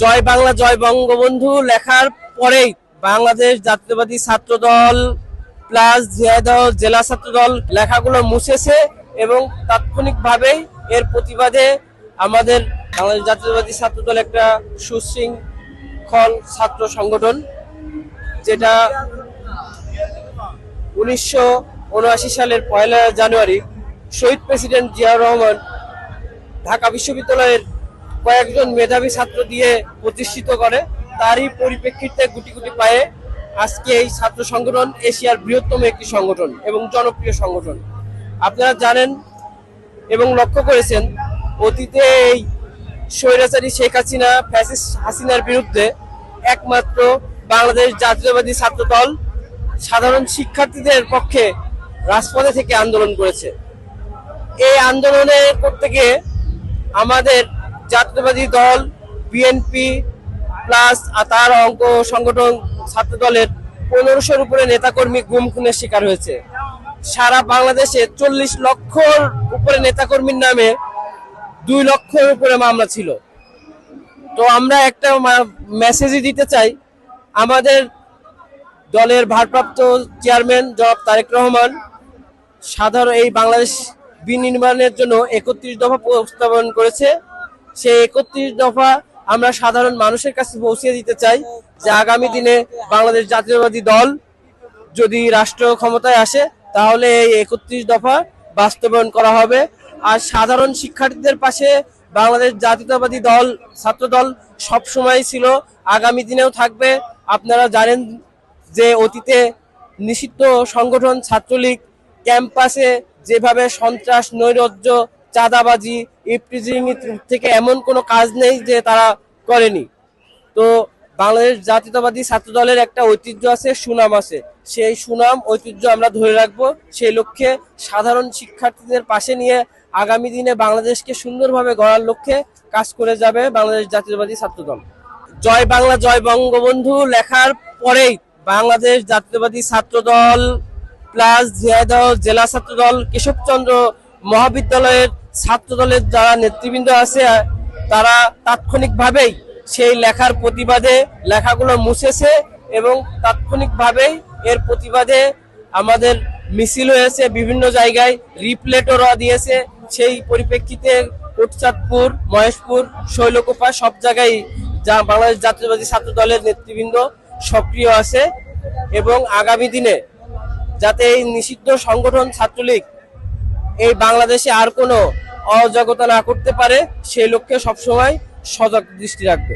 জয় বাংলা, জয় বঙ্গবন্ধু লেখার পরেই বাংলাদেশ জাতীয়বাদী ছাত্র দল প্লাস জেলা ছাত্র দল লেখাগুলো মুছেছে এবং তাৎক্ষণিকভাবেই এর প্রতিবাদে আমাদের বাংলাদেশ জাতীয়বাদী ছাত্র দল একটা সুশৃঙ্খল ছাত্র সংগঠন, যেটা উনিশশো উনআশি সালের পয়লা জানুয়ারি শহীদ প্রেসিডেন্ট জিয়াউর রহমান ঢাকা বিশ্ববিদ্যালয়ের কয়েকজন মেধাবী ছাত্র দিয়ে প্রতিষ্ঠিত করে, তারই পরিপ্রেক্ষিতে গুটি গুটি পায়ে আজকে এই ছাত্র সংগঠন এশিয়ার বৃহত্তম একটি সংগঠন এবং জনপ্রিয় সংগঠন। আপনারা জানেন এবং লক্ষ্য করেছেন, অতীতে এই স্বৈরাচারী শেখ হাসিনা ফ্যাসিস হাসিনার বিরুদ্ধে একমাত্র বাংলাদেশ জাতীয়বাদী ছাত্র দল সাধারণ শিক্ষার্থীদের পক্ষে রাজপথে থেকে আন্দোলন করেছে। এই আন্দোলনে করতে গিয়ে আমাদের জাতীয়বাদী দল বিএনপি প্লাস তার অঙ্ক সংগঠন ছাত্র দলের পনেরোশোর উপরে নেতাকর্মী গুম খুনের শিকার হয়েছে। সারা বাংলাদেশে চল্লিশ লক্ষর উপরে নেতাকর্মীর নামে দুই লক্ষর উপরে মামলা ছিল। তো আমরা একটা মেসেজই দিতে চাই। আমাদের দলের ভারপ্রাপ্ত চেয়ারম্যান জনাব তারেক রহমান, সাধারণ এই বাংলাদেশ বিনির্মাণের জন্য একত্রিশ দফা প্রস্তাবন করেছে। সেই একত্রিশ দফা আমরা সাধারণ মানুষের কাছে পৌঁছে দিতে চাই যে আগামী দিনে বাংলাদেশ জাতীয়বাদী দল যদি রাষ্ট্র ক্ষমতায় আসে, তাহলে এই একত্রিশ দফা বাস্তবায়ন করা হবে। আর সাধারণ শিক্ষার্থীদের পাশে বাংলাদেশ জাতীয়তাবাদী দল, ছাত্র দল সবসময় ছিল, আগামী দিনেও থাকবে। আপনারা জানেন যে অতীতে নিষিদ্ধ সংগঠন ছাত্রলীগ ক্যাম্পাসে যেভাবে সন্ত্রাস, নৈরাজ্য চাঁদাবাজি ইফটিজিং থেকে এমন কোনো কাজ নেই যে তারা করেনি। তো বাংলাদেশ জাতীয়তাবাদী ছাত্র দলের একটা ঐতিহ্য আছে, সুনাম আছে। সেই সুনাম, ঐতিহ্য আমরা ধরে রাখব। সেই লক্ষ্যে সাধারণ শিক্ষার্থীদের পাশে নিয়ে আগামী দিনে বাংলাদেশকে সুন্দরভাবে গড়ার লক্ষ্যে কাজ করে যাবে বাংলাদেশ জাতীয়তাবাদী ছাত্র দল। জয় বাংলা, জয় বঙ্গবন্ধু লেখার পরেই বাংলাদেশ জাতীয়তাবাদী ছাত্র দল প্লাস ঝিনাইদহ জেলা ছাত্র দল কেশবচন্দ্র মহাবিদ্যালয়ের ছাত্র দলের যারা নেতৃবৃন্দ আছে, তারা তাৎক্ষণিকভাবেই সেই লেখার প্রতিবাদে লেখাগুলো মুছেছে এবং তাৎক্ষণিকভাবেই এর প্রতিবাদে আমাদের মিছিল হয়েছে, বিভিন্ন জায়গায় রিপ্লেটও দিয়েছে। সেই পরিপ্রেক্ষিতে কোটচাঁদপুর, মহেশপুর, শৈলকোপা সব জায়গায় যা বাংলাদেশ জাতীয়বাদী ছাত্র দলের নেতৃবৃন্দ সক্রিয় আছে এবং আগামী দিনে যাতে এই নিষিদ্ধ সংগঠন ছাত্রলীগ এই বাংলাদেশে আর কোনো অজাগতা না করতে পারে সেই লক্ষ্যে সবসময় সজাগ দৃষ্টি রাখবে।